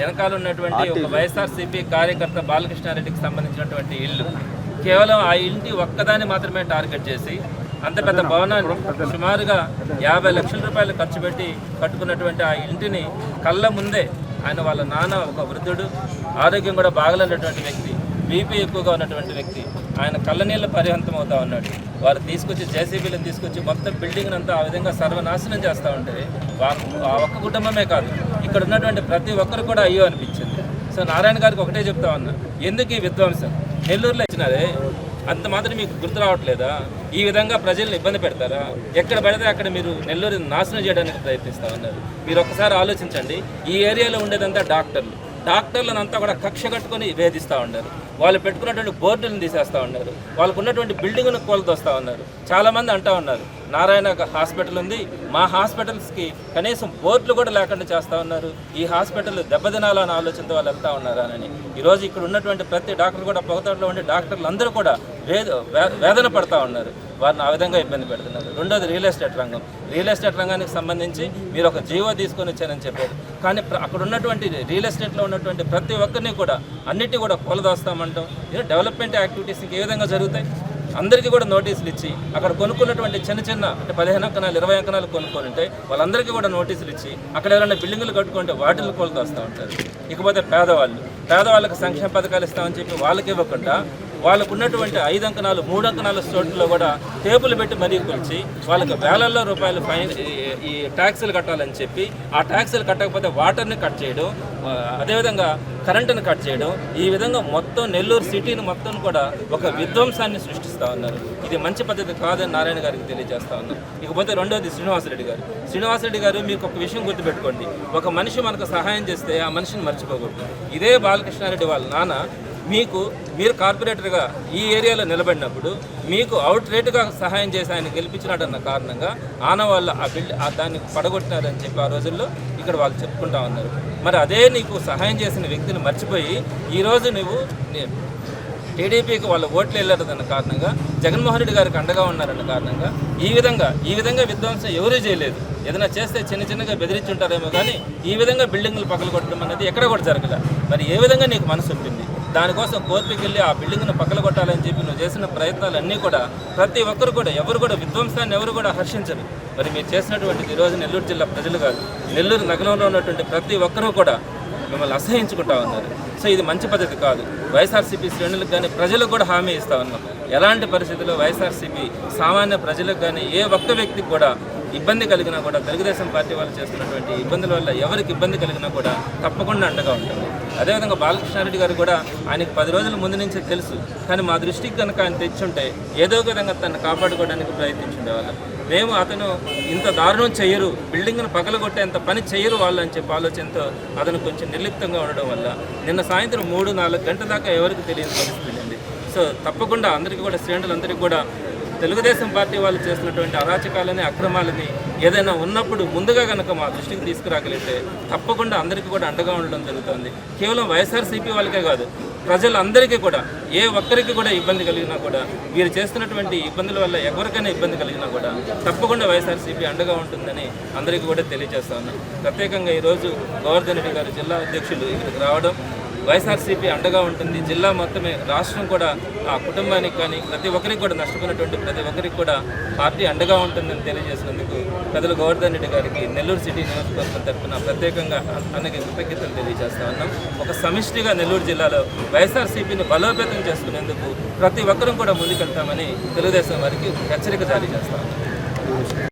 వెనకాల ఉన్నటువంటి ఒక వైఎస్ఆర్సీపీ కార్యకర్త బాలకృష్ణారెడ్డికి సంబంధించినటువంటి ఇల్లు కేవలం ఆ ఇంటి ఒక్కదాన్ని మాత్రమే టార్గెట్ చేసి అంత పెద్ద భవనాన్ని సుమారుగా యాభై లక్షల రూపాయలు ఖర్చు పెట్టి కట్టుకున్నటువంటి ఆ ఇంటిని కళ్ళ ముందే ఆయన వాళ్ళ నాన్న ఒక వృద్ధుడు ఆరోగ్యం కూడా బాగలేనటువంటి వ్యక్తి. బీపీ ఎక్కువగా ఉన్నటువంటి వ్యక్తి ఆయన కళ్ళనీళ్ళ పరిహంతం అవుతా ఉన్నాడు. వారు తీసుకొచ్చి జేసీబీలను తీసుకొచ్చి మొత్తం బిల్డింగ్ అంతా ఆ విధంగా సర్వనాశనం చేస్తూ ఉంటే వారు ఆ ఒక్క కుటుంబమే కాదు ఇక్కడ ఉన్నటువంటి ప్రతి ఒక్కరు కూడా అయ్యో అనిపించింది. సో నారాయణ గారికి ఒకటే చెప్తా ఉన్నా ఎందుకు ఈ విధ్వంసం? నెల్లూరులో ఇచ్చినదే అంత మాత్రం మీకు గుర్తు రావట్లేదా? ఈ విధంగా ప్రజల్ని ఇబ్బంది పెడతారా? ఎక్కడ పడితే అక్కడ మీరు నెల్లూరు నాశనం చేయడానికి ప్రయత్నిస్తూ ఉన్నారు. మీరు ఒక్కసారి ఆలోచించండి ఈ ఏరియాలో ఉండేదంతా డాక్టర్లు. డాక్టర్లను అంతా కూడా కక్ష కట్టుకొని వేధిస్తూ ఉన్నారు. వాళ్ళు పెట్టుకున్నటువంటి బోర్డులను తీసేస్తూ ఉన్నారు. వాళ్ళకు ఉన్నటువంటి బిల్డింగ్ను కోల్తొస్తూ ఉన్నారు. చాలామంది అంటూ ఉన్నారు. నారాయణ హాస్పిటల్ ఉంది. మా హాస్పిటల్స్కి కనీసం బోర్డులు కూడా లేకుండా చేస్తూ ఉన్నారు. ఈ హాస్పిటల్ దెబ్బతినాలన్న ఆలోచనతో వాళ్ళు వెళ్తా ఉన్నారు అని. ఈరోజు ఇక్కడ ఉన్నటువంటి ప్రతి డాక్టర్ కూడా పొగతోటలో ఉండే డాక్టర్లు అందరూ కూడా వేద వేదన పడతా ఉన్నారు. వారిని ఆ విధంగా ఇబ్బంది పెడుతున్నారు. రెండోది రియల్ ఎస్టేట్ రంగం. రియల్ ఎస్టేట్ రంగానికి సంబంధించి మీరు ఒక జీవో తీసుకొని వచ్చారని చెప్పారు. కానీ అక్కడ ఉన్నటువంటి రియల్ ఎస్టేట్లో ఉన్నటువంటి ప్రతి ఒక్కరిని కూడా అన్నిటి కూడా కూలదోస్తామంటాం. ఇది డెవలప్మెంట్ యాక్టివిటీస్ ఏ విధంగా జరుగుతాయి. అందరికీ కూడా నోటీసులు ఇచ్చి అక్కడ కొనుక్కున్నటువంటి చిన్న చిన్న అంటే పదిహేను అంకణాలు ఇరవై అంకణాలు కొనుక్కొని ఉంటే వాళ్ళందరికీ కూడా నోటీసులు ఇచ్చి అక్కడ ఏదైనా బిల్డింగులు కట్టుకుంటే వాటిని కొలదొస్తూ ఉంటారు. ఇకపోతే పేదవాళ్ళు. పేదవాళ్ళకి సంక్షేమ పథకాలు ఇస్తామని చెప్పి వాళ్ళకి ఇవ్వకుండా వాళ్ళకు ఉన్నటువంటి ఐదు అంకనాలు మూడు అంకనాల చోట్ల కూడా టేబుల్ పెట్టి మరీ కొలిచి వాళ్ళకి వేలల్లో రూపాయలు ఫైన్ ఈ- ట్యాక్సులు కట్టాలని చెప్పి ఆ ట్యాక్సులు కట్టకపోతే వాటర్ని కట్ చేయడం అదేవిధంగా కరెంటును కట్ చేయడం ఈ విధంగా మొత్తం నెల్లూరు సిటీని మొత్తం కూడా ఒక విధ్వంసాన్ని సృష్టిస్తూ ఉన్నారు. ఇది మంచి పద్ధతి కాదని నారాయణ గారికి తెలియజేస్తా ఉన్నారు ఇకపోతే రెండోది శ్రీనివాసరెడ్డి గారు. శ్రీనివాసరెడ్డి గారు మీకు ఒక విషయం గుర్తుపెట్టుకోండి. ఒక మనిషి మనకు సహాయం చేస్తే ఆ మనిషిని మర్చిపోకూడదు. ఇదే బాలకృష్ణారెడ్డి వాళ్ళ నాన్న మీకు మీరు కార్పొరేటర్గా ఈ ఏరియాలో నిలబడినప్పుడు మీకు అవుట్ రేటుగా సహాయం చేసి ఆయన గెలిపించినాడన్న కారణంగా ఆనవాళ్ళు ఆ బిల్డ్ ఆ దాన్ని పడగొట్టినారని చెప్పి ఆ రోజుల్లో ఇక్కడ వాళ్ళు చెప్పుకుంటా ఉన్నారు. మరి అదే నీకు సహాయం చేసిన వ్యక్తిని మర్చిపోయి ఈరోజు నువ్వు టీడీపీకి వాళ్ళ ఓట్లు వెళ్ళారన్న కారణంగా జగన్మోహన్ రెడ్డి గారికి అండగా ఉన్నారన్న కారణంగా ఈ విధంగా ఈ విధంగా విధ్వంసం ఎవరూ చేయలేదు. ఏదైనా చేస్తే చిన్న చిన్నగా బెదిరించుంటారేమో కానీ ఈ విధంగా బిల్డింగ్లు పక్కలు కొట్టడం అనేది ఎక్కడ కూడా జరగలేదు మరి ఏ విధంగా నీకు మనసు ఉంటుంది దానికోసం కోర్టుకి వెళ్ళి ఆ బిల్డింగ్ను పక్కన కొట్టాలని చెప్పి నువ్వు చేసిన ప్రయత్నాలన్నీ కూడా ప్రతి ఒక్కరు కూడా ఎవరు కూడా విధ్వంసాన్ని ఎవరు కూడా హర్షించరు. మరి మీరు చేసినటువంటి ఈరోజు నెల్లూరు జిల్లా ప్రజలు కాదు. నెల్లూరు నగరంలో ఉన్నటువంటి ప్రతి ఒక్కరూ కూడా మిమ్మల్ని అసహించుకుంటా ఉన్నారు. సో ఇది మంచి పద్ధతి కాదు. వైఎస్ఆర్సీపీ శ్రేణులకు కానీ ప్రజలకు కూడా హామీ ఇస్తా ఉన్నాం. ఎలాంటి పరిస్థితుల్లో వైఎస్ఆర్సీపీ సామాన్య ప్రజలకు కానీ ఏ ఒక్క వ్యక్తికి కూడా ఇబ్బంది కలిగినా కూడా తెలుగుదేశం పార్టీ వాళ్ళు చేస్తున్నటువంటి ఇబ్బందుల వల్ల ఎవరికి ఇబ్బంది కలిగినా కూడా తప్పకుండా అండగా ఉంటుంది. అదేవిధంగా బాలకృష్ణారెడ్డి గారు కూడా ఆయనకు పది రోజుల ముందు నుంచే తెలుసు. కానీ మా దృష్టికి కనుక ఆయన తెచ్చుంటే ఏదో ఒక విధంగా తను కాపాడుకోవడానికి ప్రయత్నించుండేవాళ్ళం మేము అతను ఇంత దారుణం చేయరు బిల్డింగ్ను పగలగొట్టేంత పని చేయరు వాళ్ళు అని చెప్పి ఆలోచనతో అతను కొంచెం నిర్లిప్తంగా ఉండడం వల్ల నిన్న సాయంత్రం మూడు నాలుగు గంటల దాకా ఎవరికి తెలియని పరిస్థితి సో తప్పకుండా అందరికీ కూడా శ్రేణులందరికీ కూడా తెలుగుదేశం పార్టీ వాళ్ళు చేసినటువంటి అరాచకాలని అక్రమాలని ఏదైనా ఉన్నప్పుడు ముందుగా కనుక మా దృష్టికి తీసుకురాగలిగితే తప్పకుండా అందరికీ కూడా అండగా ఉండడం జరుగుతుంది. కేవలం వైఎస్ఆర్సీపీ వాళ్ళకే కాదు ప్రజలందరికీ కూడా ఏ ఒక్కరికి కూడా ఇబ్బంది కలిగినా కూడా వీరు చేస్తున్నటువంటి ఇబ్బందుల వల్ల ఎవరికైనా ఇబ్బంది కలిగినా కూడా తప్పకుండా వైఎస్ఆర్సీపీ అండగా ఉంటుందని అందరికీ కూడా తెలియజేస్తా ఉన్నాను ప్రత్యేకంగా ఈరోజు గోవర్ధన్ రెడ్డి గారు జిల్లా అధ్యక్షులు ఇక్కడికి రావడం వైఎస్ఆర్సీపీ అండగా ఉంటుంది. జిల్లా మొత్తమే రాష్ట్రం కూడా ఆ కుటుంబానికి కానీ ప్రతి ఒక్కరికి కూడా నష్టపోయినటువంటి ప్రతి ఒక్కరికి కూడా పార్టీ అండగా ఉంటుందని తెలియజేసినందుకు పెద్దలు గోవర్ధన్ రెడ్డి గారికి నెల్లూరు సిటీ నియోజకవర్గం తరఫున ప్రత్యేకంగా అన్నకి కృతజ్ఞతలు తెలియజేస్తా ఉన్నాం. ఒక సమిష్టిగా నెల్లూరు జిల్లాలో వైఎస్ఆర్సీపీని బలోపేతం చేసుకునేందుకు ప్రతి ఒక్కరూ కూడా ముందుకెళ్తామని తెలుగుదేశం వారికి హెచ్చరిక జారీ చేస్తా ఉన్నాం.